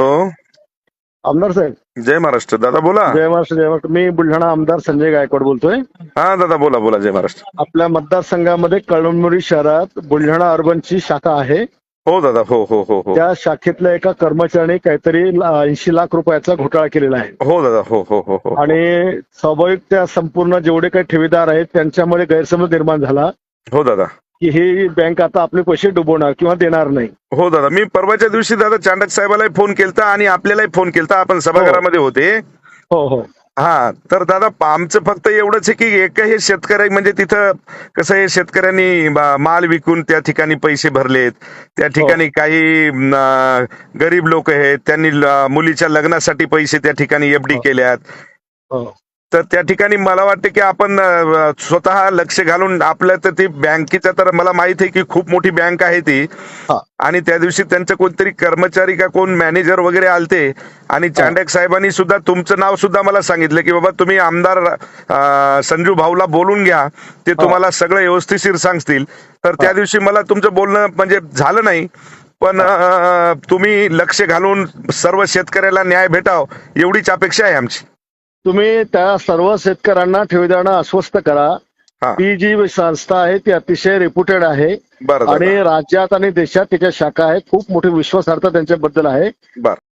Hello. आमदार साहेब. जय महाराष्ट्र. दादा बोला. जय महाराष्ट्र जय महाराष्ट्र. मी बुलढाणा आमदार संजय गायकवाड बोलतोय. हा दादा बोला बोला जय महाराष्ट्र. आपल्या मतदारसंघामध्ये कळमनुरी शहरात बुलढाणा अर्बनची शाखा आहे. हो दादा हो हो हो हो. त्या शाखेतल्या एका कर्मचाऱ्याने काहीतरी ऐंशी लाख रुपयाचा घोटाळा केलेला आहे. हो दादा हो हो हो हो. आणि स्वाभाविक त्या संपूर्ण जेवढे काही ठेवीदार आहेत त्यांच्यामध्ये गैरसमज निर्माण झाला. हो दादा. की ही बँक आता आपले पैसे डुबवणार किंवा देणार नाही. हो दादा मी परवाच्या दिवशी दादा चांडक साहेबालाही फोन केलता आणि आपल्यालाही फोन केलता. आपण सभागृहामध्ये होते. हो हो. हा तर दादा आमचं फक्त एवढंच आहे की एकही शेतकरी म्हणजे तिथं कसं आहे शेतकऱ्यांनी माल विकून त्या ठिकाणी पैसे भरलेत. त्या ठिकाणी काही गरीब लोक आहेत त्यांनी मुलीच्या लग्नासाठी पैसे त्या ठिकाणी एफडी हो. केल्यात. हो. तर त्या ठिकाणी मला वाटतं की आपण स्वतः लक्ष घालून आपल्या तर ती बँकेच्या तर मला माहीत आहे की खूप मोठी बँक आहे ती. आणि त्या दिवशी त्यांचं कोणतरी कर्मचारी का कोण मॅनेजर वगैरे आलते. आणि चांडक साहेबांनी सुद्धा तुमचं नाव सुद्धा मला सांगितलं की बाबा तुम्ही आमदार संजू भाऊला बोलून घ्या. ते तुम्हाला सगळं व्यवस्थिशीर सांगतील. तर त्या दिवशी मला तुमचं बोलणं म्हणजे झालं नाही. पण तुम्ही लक्ष घालून सर्व शेतकऱ्याला न्याय भेटाव एवढीच अपेक्षा आहे आमची. तुम्ही त्या सर्व शेतकऱ्यांना ठेवीदारांना अस्वस्थ करा. हा. ती जी संस्था आहे ती अतिशय रेप्युटेड आहे. बरं आणि दादा. राज्यात आणि देशात त्याच्या शाखा आहेत. खूप मोठी विश्वासार्हता त्यांच्याबद्दल आहे. बरं.